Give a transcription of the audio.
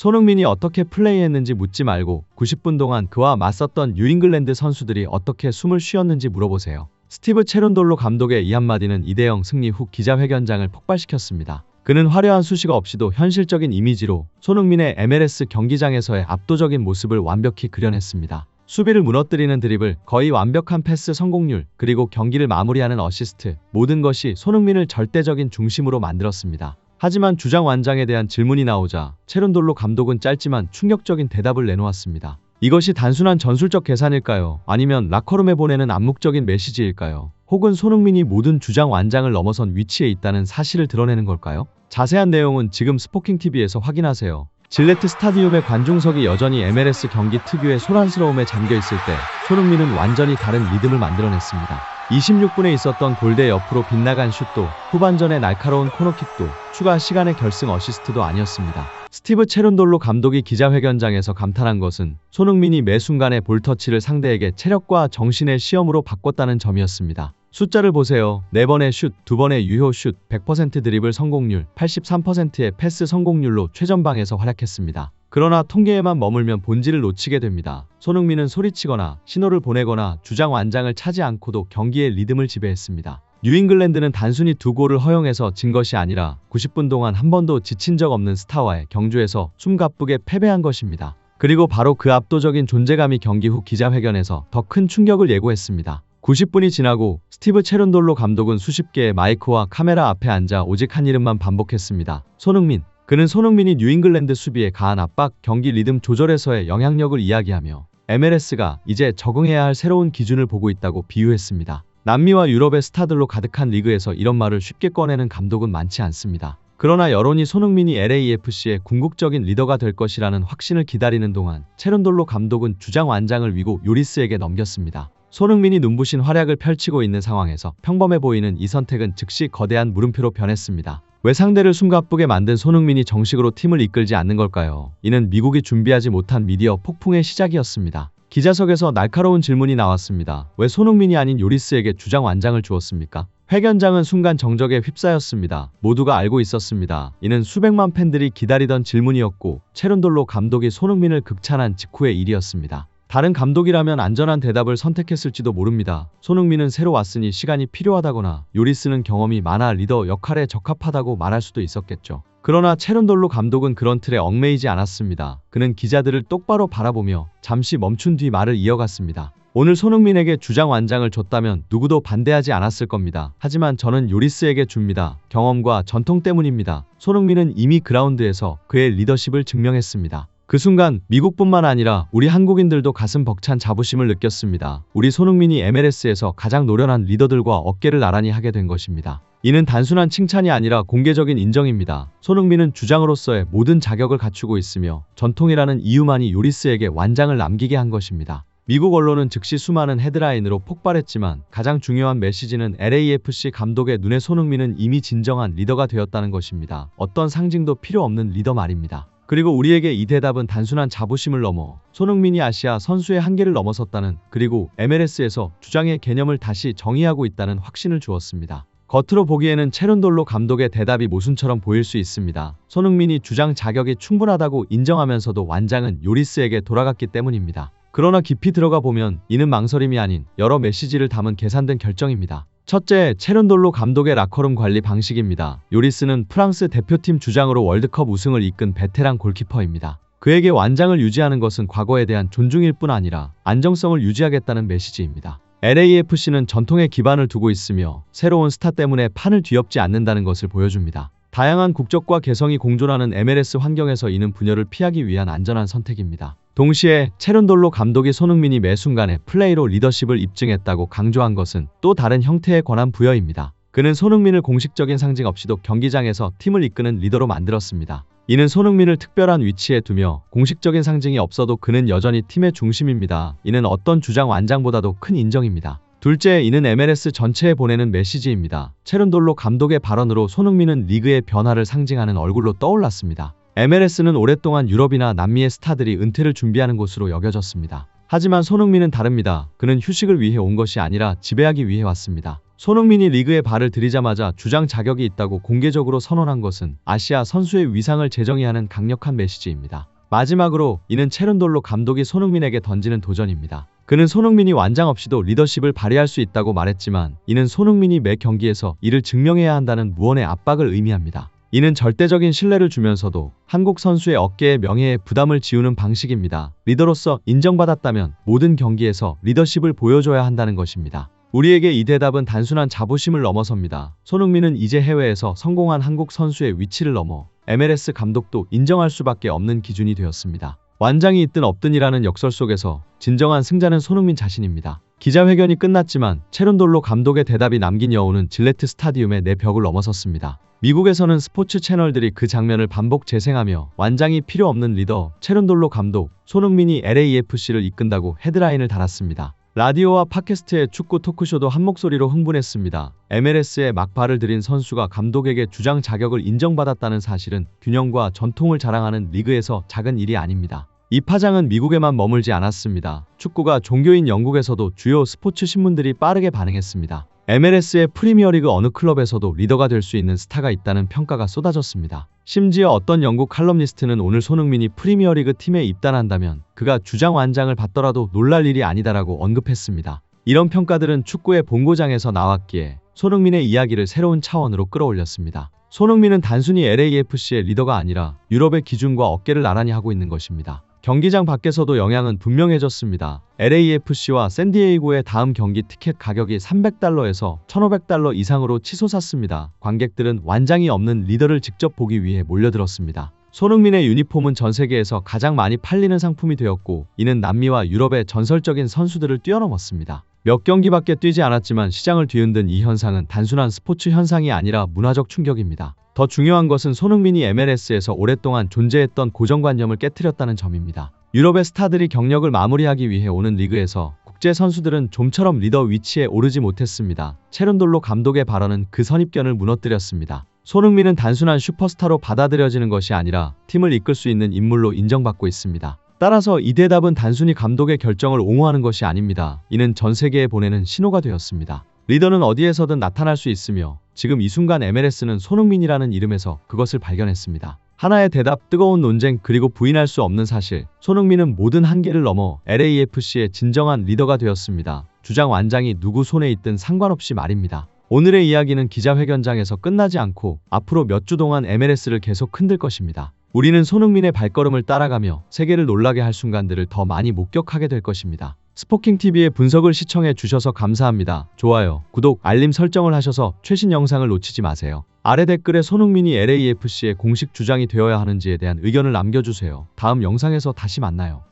손흥민이 어떻게 플레이했는지 묻지 말고 90분 동안 그와 맞섰던 뉴잉글랜드 선수들이 어떻게 숨을 쉬었는지 물어보세요. 스티브 체론돌로 감독의 이 한마디는 이대0 승리 후 기자회견장을 폭발시켰습니다. 그는 화려한 수식어 없이도 현실적인 이미지로 손흥민의 MLS 경기장에서의 압도적인 모습을 완벽히 그려냈습니다. 수비를 무너뜨리는 드리블, 거의 완벽한 패스 성공률, 그리고 경기를 마무리하는 어시스트, 모든 것이 손흥민을 절대적인 중심으로 만들었습니다. 하지만 주장 완장에 대한 질문이 나오자 체론돌로 감독은 짧지만 충격적인 대답을 내놓았습니다. 이것이 단순한 전술적 계산일까요? 아니면 라커룸에 보내는 암묵적인 메시지일까요? 혹은 손흥민이 모든 주장 완장을 넘어선 위치에 있다는 사실을 드러내는 걸까요? 자세한 내용은 지금 스포킹TV에서 확인하세요. 질레트 스타디움의 관중석이 여전히 MLS 경기 특유의 소란스러움에 잠겨 있을 때 손흥민은 완전히 다른 리듬을 만들어냈습니다. 26분에 있었던 골대 옆으로 빗나간 슛도 후반전의 날카로운 코너킥도 추가 시간의 결승 어시스트도 아니었습니다. 스티브 체론돌로 감독이 기자회견장에서 감탄한 것은 손흥민이 매 순간의 볼터치를 상대에게 체력과 정신의 시험으로 바꿨다는 점이었습니다. 숫자를 보세요. 4번의 슛, 2번의 유효 슛, 100% 드리블 성공률, 83%의 패스 성공률로 최전방에서 활약했습니다. 그러나 통계에만 머물면 본질을 놓치게 됩니다. 손흥민은 소리치거나 신호를 보내거나 주장 완장을 차지 않고도 경기의 리듬을 지배했습니다. 뉴잉글랜드는 단순히 두 골을 허용해서 진 것이 아니라 90분 동안 한 번도 지친 적 없는 스타와의 경주에서 숨가쁘게 패배한 것입니다. 그리고 바로 그 압도적인 존재감이 경기 후 기자회견에서 더 큰 충격을 예고했습니다. 90분이 지나고 스티브 체론돌로 감독은 수십 개의 마이크와 카메라 앞에 앉아 오직 한 이름만 반복했습니다. 손흥민. 그는 손흥민이 뉴잉글랜드 수비의 가한 압박, 경기 리듬 조절에서의 영향력을 이야기하며 MLS가 이제 적응해야 할 새로운 기준을 보고 있다고 비유했습니다. 남미와 유럽의 스타들로 가득한 리그에서 이런 말을 쉽게 꺼내는 감독은 많지 않습니다. 그러나 여론이 손흥민이 LAFC의 궁극적인 리더가 될 것이라는 확신을 기다리는 동안 체론돌로 감독은 주장 완장을 위고 요리스에게 넘겼습니다. 손흥민이 눈부신 활약을 펼치고 있는 상황에서 평범해 보이는 이 선택은 즉시 거대한 물음표로 변했습니다. 왜 상대를 숨가쁘게 만든 손흥민이 정식으로 팀을 이끌지 않는 걸까요? 이는 미국이 준비하지 못한 미디어 폭풍의 시작이었습니다. 기자석에서 날카로운 질문이 나왔습니다. 왜 손흥민이 아닌 요리스에게 주장 완장을 주었습니까? 회견장은 순간 정적에 휩싸였습니다. 모두가 알고 있었습니다. 이는 수백만 팬들이 기다리던 질문이었고 체론돌로 감독이 손흥민을 극찬한 직후의 일이었습니다. 다른 감독이라면 안전한 대답을 선택했을지도 모릅니다. 손흥민은 새로 왔으니 시간이 필요하다거나 요리스는 경험이 많아 리더 역할에 적합하다고 말할 수도 있었겠죠. 그러나 체론돌로 감독은 그런 틀에 얽매이지 않았습니다. 그는 기자들을 똑바로 바라보며 잠시 멈춘 뒤 말을 이어갔습니다. 오늘 손흥민에게 주장 완장을 줬다면 누구도 반대하지 않았을 겁니다. 하지만 저는 요리스에게 줍니다. 경험과 전통 때문입니다. 손흥민은 이미 그라운드에서 그의 리더십을 증명했습니다. 그 순간 미국뿐만 아니라 우리 한국인들도 가슴 벅찬 자부심을 느꼈습니다. 우리 손흥민이 MLS에서 가장 노련한 리더들과 어깨를 나란히 하게 된 것입니다. 이는 단순한 칭찬이 아니라 공개적인 인정입니다. 손흥민은 주장으로서의 모든 자격을 갖추고 있으며 전통이라는 이유만이 요리스에게 완장을 남기게 한 것입니다. 미국 언론은 즉시 수많은 헤드라인으로 폭발했지만 가장 중요한 메시지는 LAFC 감독의 눈에 손흥민은 이미 진정한 리더가 되었다는 것입니다. 어떤 상징도 필요 없는 리더 말입니다. 그리고 우리에게 이 대답은 단순한 자부심을 넘어 손흥민이 아시아 선수의 한계를 넘어섰다는 그리고 MLS에서 주장의 개념을 다시 정의하고 있다는 확신을 주었습니다. 겉으로 보기에는 체론돌로 감독의 대답이 모순처럼 보일 수 있습니다. 손흥민이 주장 자격이 충분하다고 인정하면서도 완장은 요리스에게 돌아갔기 때문입니다. 그러나 깊이 들어가 보면 이는 망설임이 아닌 여러 메시지를 담은 계산된 결정입니다. 첫째, 체른돌로 감독의 라커룸 관리 방식입니다. 요리스는 프랑스 대표팀 주장으로 월드컵 우승을 이끈 베테랑 골키퍼입니다. 그에게 완장을 유지하는 것은 과거에 대한 존중일 뿐 아니라 안정성을 유지하겠다는 메시지입니다. LAFC는 전통에 기반을 두고 있으며 새로운 스타 때문에 판을 뒤엎지 않는다는 것을 보여줍니다. 다양한 국적과 개성이 공존하는 MLS 환경에서 이는 분열을 피하기 위한 안전한 선택입니다. 동시에 체른돌로 감독이 손흥민이 매 순간에 플레이로 리더십을 입증했다고 강조한 것은 또 다른 형태의 권한 부여입니다. 그는 손흥민을 공식적인 상징 없이도 경기장에서 팀을 이끄는 리더로 만들었습니다. 이는 손흥민을 특별한 위치에 두며 공식적인 상징이 없어도 그는 여전히 팀의 중심입니다. 이는 어떤 주장 완장보다도 큰 인정입니다. 둘째, 이는 MLS 전체에 보내는 메시지입니다. 체른돌로 감독의 발언으로 손흥민은 리그의 변화를 상징하는 얼굴로 떠올랐습니다. MLS는 오랫동안 유럽이나 남미의 스타들이 은퇴를 준비하는 곳으로 여겨졌습니다. 하지만 손흥민은 다릅니다. 그는 휴식을 위해 온 것이 아니라 지배하기 위해 왔습니다. 손흥민이 리그에 발을 들이자마자 주장 자격이 있다고 공개적으로 선언한 것은 아시아 선수의 위상을 재정의 하는 강력한 메시지입니다. 마지막으로 이는 체른돌로 감독이 손흥민에게 던지는 도전입니다. 그는 손흥민이 완장 없이도 리더십을 발휘할 수 있다고 말했지만 이는 손흥민이 매 경기에서 이를 증명해야 한다는 무언의 압박을 의미합니다. 이는 절대적인 신뢰를 주면서도 한국 선수의 어깨에 명예의 부담을 지우는 방식입니다. 리더로서 인정받았다면 모든 경기에서 리더십을 보여줘야 한다는 것입니다. 우리에게 이 대답은 단순한 자부심을 넘어섭니다. 손흥민은 이제 해외에서 성공한 한국 선수의 위치를 넘어 MLS 감독도 인정할 수밖에 없는 기준이 되었습니다. 완장이 있든 없든이라는 역설 속에서 진정한 승자는 손흥민 자신입니다. 기자회견이 끝났지만 체른돌로 감독의 대답이 남긴 여우는 질레트 스타디움의 내 벽을 넘어섰습니다. 미국에서는 스포츠 채널들이 그 장면을 반복 재생하며 완장이 필요 없는 리더 체른돌로 감독 손흥민이 LAFC를 이끈다고 헤드라인을 달았습니다. 라디오와 팟캐스트의 축구 토크쇼도 한 목소리로 흥분했습니다. MLS에 막발을 들인 선수가 감독에게 주장 자격을 인정받았다는 사실은 균형과 전통을 자랑하는 리그에서 작은 일이 아닙니다. 이 파장은 미국에만 머물지 않았습니다. 축구가 종교인 영국에서도 주요 스포츠 신문들이 빠르게 반응했습니다. MLS의 프리미어리그 어느 클럽에서도 리더가 될 수 있는 스타가 있다는 평가가 쏟아졌습니다. 심지어 어떤 영국 칼럼니스트는 오늘 손흥민이 프리미어리그 팀에 입단한다면 그가 주장 완장을 받더라도 놀랄 일이 아니다라고 언급했습니다. 이런 평가들은 축구의 본고장에서 나왔기에 손흥민의 이야기를 새로운 차원으로 끌어올렸습니다. 손흥민은 단순히 LAFC의 리더가 아니라 유럽의 기준과 어깨를 나란히 하고 있는 것입니다. 경기장 밖에서도 영향은 분명해졌습니다. LAFC와 샌디에이고의 다음 경기 티켓 가격이 300달러에서 1,500달러 이상으로 치솟았습니다. 관객들은 완장이 없는 리더를 직접 보기 위해 몰려들었습니다. 손흥민의 유니폼은 전 세계에서 가장 많이 팔리는 상품이 되었고 이는 남미와 유럽의 전설적인 선수들을 뛰어넘었습니다. 몇 경기밖에 뛰지 않았지만 시장을 뒤흔든 이 현상은 단순한 스포츠 현상이 아니라 문화적 충격입니다. 더 중요한 것은 손흥민이 MLS에서 오랫동안 존재했던 고정관념을 깨뜨렸다는 점입니다. 유럽의 스타들이 경력을 마무리하기 위해 오는 리그에서 국제 선수들은 좀처럼 리더 위치에 오르지 못했습니다. 체른돌로 감독의 발언은 그 선입견을 무너뜨렸습니다. 손흥민은 단순한 슈퍼스타로 받아들여지는 것이 아니라 팀을 이끌 수 있는 인물로 인정받고 있습니다. 따라서 이 대답은 단순히 감독의 결정을 옹호하는 것이 아닙니다. 이는 전 세계에 보내는 신호가 되었습니다. 리더는 어디에서든 나타날 수 있으며 지금 이 순간 MLS는 손흥민이라는 이름에서 그것을 발견했습니다. 하나의 대답, 뜨거운 논쟁, 그리고 부인할 수 없는 사실. 손흥민은 모든 한계를 넘어 LAFC의 진정한 리더가 되었습니다. 주장 완장이 누구 손에 있든 상관없이 말입니다. 오늘의 이야기는 기자회견장에서 끝나지 않고 앞으로 몇 주 동안 MLS를 계속 흔들 것입니다. 우리는 손흥민의 발걸음을 따라가며 세계를 놀라게 할 순간들을 더 많이 목격하게 될 것입니다. 스포킹TV의 분석을 시청해 주셔서 감사합니다. 좋아요, 구독, 알림 설정을 하셔서 최신 영상을 놓치지 마세요. 아래 댓글에 손흥민이 LAFC의 공식 주장이 되어야 하는지에 대한 의견을 남겨주세요. 다음 영상에서 다시 만나요.